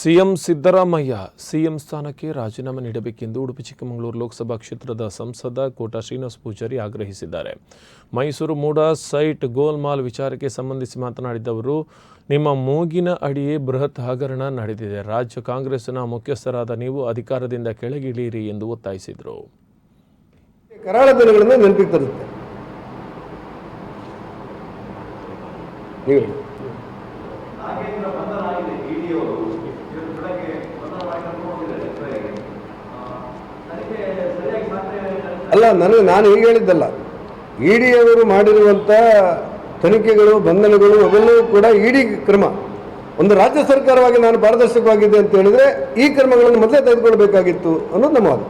CM Siddaramaiah CM ಸ್ಥಾನಕ್ಕೆ ರಾಜೀನಾಮೆ ನೀಡಬೇಕೆಂದು ಉಡುಪಿ ಚಿಕ್ಕಮಗಳೂರು ಲೋಕಸಭಾ ಕ್ಷೇತ್ರದ ಸಂಸದ ಕೋಟಾ ಶ್ರೀನಿವಾಸ ಪೂಜಾರಿ ಆಗ್ರಹಿಸಿದ್ದಾರೆ. ಮೈಸೂರು ಮೂಡ ಸೈಟ್ ಗೋಲ್ಮಾಲ್ ವಿಚಾರಕ್ಕೆ ಸಂಬಂಧಿಸಿ ಮಾತನಾಡಿದವರು ನಿಮ್ಮ ಮೂಗಿನ ಅಡಿಯೇ ಬೃಹತ್ ಹಗರಣ ನಡೆದಿದೆ. ರಾಜ್ಯ ಕಾಂಗ್ರೆಸ್ನ ಮುಖ್ಯಸ್ಥರಾದ ನೀವು ಅಧಿಕಾರದಿಂದ ಕೆಳಗಿಳಿಯಿರಿ ಎಂದು ಒತ್ತಾಯಿಸಿದರು. ಕರಾಳ ದಿನಗಳನ್ನು ನೆನಪಿಗೆ ತರುತ್ತೆ. ಅಲ್ಲ ನನಗೆ ನಾನು ಈಗ ಹೇಳಿದ್ದಲ್ಲ. ಇಡಿಯವರು ಮಾಡಿರುವಂಥ ತನಿಖೆಗಳು, ಬಂಧನಗಳು, ಅವೆಲ್ಲವೂ ಕೂಡ ಇಡಿ ಕ್ರಮ. ಒಂದು ರಾಜ್ಯ ಸರ್ಕಾರವಾಗಿ ನಾನು ಪಾರದರ್ಶಕವಾಗಿದೆ ಅಂತ ಹೇಳಿದ್ರೆ ಈ ಕ್ರಮಗಳನ್ನು ಮೊದಲೇ ತೆಗೆದುಕೊಳ್ಬೇಕಾಗಿತ್ತು ಅನ್ನೋದು ನಮ್ಮ ವಾದ.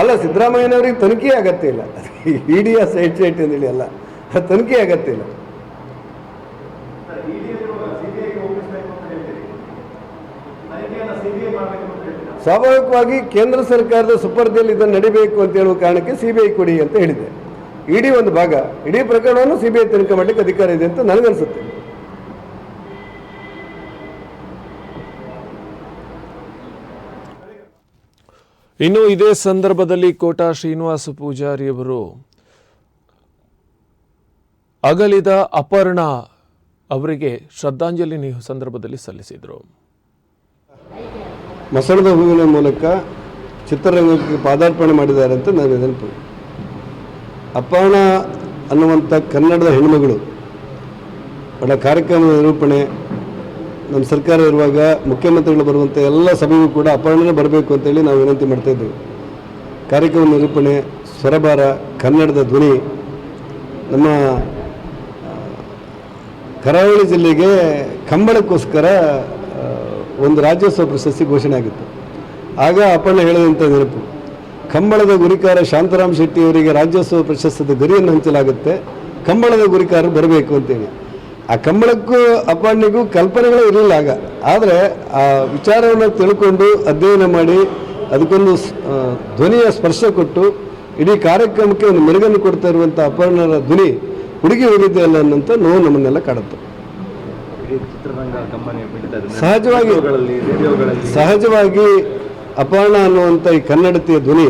ಅಲ್ಲ, ಸಿದ್ದರಾಮಯ್ಯನವರಿಗೆ ತನಿಖೆ ಅಗತ್ಯ ಇಲ್ಲ. ಇಡಿಯ ಸೈಟ್ ಸೈಟ್ ಅಂತೇಳಿ ಅಲ್ಲ. ತನಿಖೆ ಆಗತ್ತಿಲ್ಲ ಇಲ್ಲ. ಸ್ವಾಭಾವಿಕವಾಗಿ ಕೇಂದ್ರ ಸರ್ಕಾರದ ಸುಪರ್ದಿಯಲ್ಲಿ ಇದನ್ನು ನಡಿಬೇಕು ಅಂತ ಹೇಳುವ ಕಾರಣಕ್ಕೆ ಸಿ ಬಿ ಐ ಕೊಡಿ ಅಂತ ಹೇಳಿದೆ. ಇಡೀ ಒಂದು ಭಾಗ. ಇಡೀ ಪ್ರಕರಣವನ್ನು ಸಿ ಬಿ ಐ ತನಿಖೆ ಮಾಡಲಿಕ್ಕೆ ಅಧಿಕಾರ ಇದೆ ಅಂತ ನನಗನ್ಸುತ್ತೆ. ಇನ್ನು ಇದೇ ಸಂದರ್ಭದಲ್ಲಿ ಕೋಟಾ ಶ್ರೀನಿವಾಸ ಪೂಜಾರಿಯವರು ಅಗಲಿದ ಅಪರ್ಣ ಅವರಿಗೆ ಶ್ರದ್ಧಾಂಜಲಿ ಸಂದರ್ಭದಲ್ಲಿ ಸಲ್ಲಿಸಿದರು. ಮಸಣದ ಹೂವಿನ ಮೂಲಕ ಚಿತ್ರರಂಗಕ್ಕೆ ಪಾದಾರ್ಪಣೆ ಮಾಡಿದ್ದಾರೆ ಅಂತ ನಾನು ನೆನಪು ಅಪರ್ಣ ಅನ್ನುವಂಥ ಕನ್ನಡದ ಹೆಣ್ಮಗಳು ಅವಳ ಕಾರ್ಯಕ್ರಮದ ನಿರೂಪಣೆ ನಮ್ಮ ಸರ್ಕಾರ ಇರುವಾಗ ಮುಖ್ಯಮಂತ್ರಿಗಳು ಬರುವಂಥ ಎಲ್ಲ ಸಭೆಗೂ ಕೂಡ ಅಪರ್ಣನೇ ಬರಬೇಕು ಅಂತೇಳಿ ನಾವು ವಿನಂತಿ ಮಾಡ್ತಾ ಇದ್ದೀವಿ ಕಾರ್ಯಕ್ರಮ ನಿರೂಪಣೆ, ಸ್ವರಭಾರ, ಕನ್ನಡದ ಧ್ವನಿ, ನಮ್ಮ ಕರಾವಳಿ ಜಿಲ್ಲೆಗೆ ಕಂಬಳಕ್ಕೋಸ್ಕರ ಒಂದು ರಾಜ್ಯೋತ್ಸವ ಪ್ರಶಸ್ತಿ ಘೋಷಣೆ ಆಗಿತ್ತು. ಆಗ ಅಪರ್ಣ ಹೇಳಿದಂಥ ನೆನಪು. ಕಂಬಳದ ಗುರಿಕಾರ ಶಾಂತರಾಮ್ ಶೆಟ್ಟಿ ಅವರಿಗೆ ರಾಜ್ಯೋತ್ಸವ ಪ್ರಶಸ್ತಿದ ಗರಿಯನ್ನು ಹಂಚಲಾಗುತ್ತೆ. ಕಂಬಳದ ಗುರಿಕಾರ ಬರಬೇಕು ಅಂತೇಳಿ. ಆ ಕಂಬಳಕ್ಕೂ ಅಪ್ಪಣ್ಣಿಗೂ ಕಲ್ಪನೆಗಳೇ ಇರಲಿಲ್ಲ ಆಗ. ಆದರೆ ಆ ವಿಚಾರವನ್ನು ತಿಳ್ಕೊಂಡು ಅಧ್ಯಯನ ಮಾಡಿ ಅದಕ್ಕೊಂದು ಧ್ವನಿಯ ಸ್ಪರ್ಶ ಕೊಟ್ಟು ಇಡೀ ಕಾರ್ಯಕ್ರಮಕ್ಕೆ ಒಂದು ಮೆರುಗನ್ನು ಕೊಡ್ತಾ ಇರುವಂಥ ಅಪರ್ಣರ ಧ್ವನಿ ಹುಡುಗಿ ಹೋಗಿದ್ದೆ ಅಲ್ಲ ಅನ್ನೋಂಥ ನೋವು ನಮ್ಮನ್ನೆಲ್ಲ ಕಾಡುತ್ತೆ. ಸಹಜವಾಗಿ ಸಹಜವಾಗಿ ಅಪರ್ಣ ಅನ್ನುವಂಥ ಈ ಕನ್ನಡತಿಯ ಧ್ವನಿ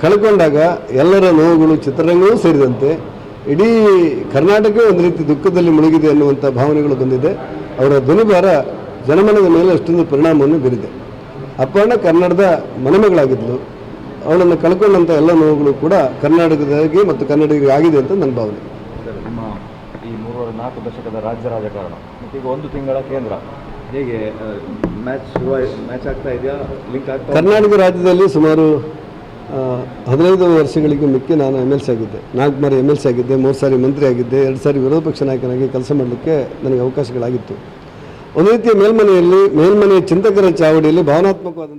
ಕಳ್ಕೊಂಡಾಗ ಎಲ್ಲರ ನೋವುಗಳು ಚಿತ್ರರಂಗವೂ ಸೇರಿದಂತೆ ಇಡೀ ಕರ್ನಾಟಕವೇ ಒಂದು ರೀತಿ ದುಃಖದಲ್ಲಿ ಮುಳುಗಿದೆ ಅನ್ನುವಂಥ ಭಾವನೆಗಳು ಬಂದಿದೆ. ಅವರ ಧ್ವನಿಭಾರ ಜನಮನದ ಮೇಲೆ ಅಷ್ಟೊಂದು ಪರಿಣಾಮವನ್ನು ಬೀರಿದೆ. ಅಪ್ಪಣ್ಣ ಕನ್ನಡದ ಮನೆಮಗಳಾಗಿದ್ಲು. ಅವಳನ್ನು ಕಳ್ಕೊಂಡಂಥ ಎಲ್ಲ ನೋವುಗಳು ಕೂಡ ಕರ್ನಾಟಕದಾಗಿ ಮತ್ತು ಕನ್ನಡಿಗರಿಗೆ ಆಗಿದೆ ಅಂತ ನನ್ನ ಭಾವನೆ. ನಿಮ್ಮ ಈ ಮೂರುವರೆ ನಾಲ್ಕು ದಶಕದ ರಾಜ್ಯ ರಾಜಕಾರಣ. ಈಗ ಒಂದು ತಿಂಗಳ ಕೇಂದ್ರ. ಹೇಗೆ ಮ್ಯಾಚ್ ಮ್ಯಾಚ್ ಆಗ್ತಾ ಇದೆಯಾ? ಲಿಂಕ್ ಕರ್ನಾಟಕ ರಾಜ್ಯದಲ್ಲಿ ಸುಮಾರು ಹದಿನೈದು ವರ್ಷಗಳಿಗೆ ಮಿಕ್ಕಿ ನಾನು ಎಂ ಎಲ್ ಸಿ ಆಗಿದ್ದೆ. ನಾಲ್ಕು ಬಾರಿ ಎಂ ಎಲ್ ಸಿ ಆಗಿದ್ದೆ, ಮೂರು ಸಾರಿ ಮಂತ್ರಿ ಆಗಿದ್ದೆ, ಎರಡು ಸಾರಿ ವಿರೋಧ ಪಕ್ಷ ನಾಯಕನಾಗಿ ಕೆಲಸ ಮಾಡಲಿಕ್ಕೆ ನನಗೆ ಅವಕಾಶಗಳಾಗಿತ್ತು. ಒಂದು ರೀತಿಯ ಮೇಲ್ಮನೆಯಲ್ಲಿ ಮೇಲ್ಮನೆಯ ಚಿಂತಕರ ಚಾವಡಿಯಲ್ಲಿ ಭಾವನಾತ್ಮಕವಾದಂಥ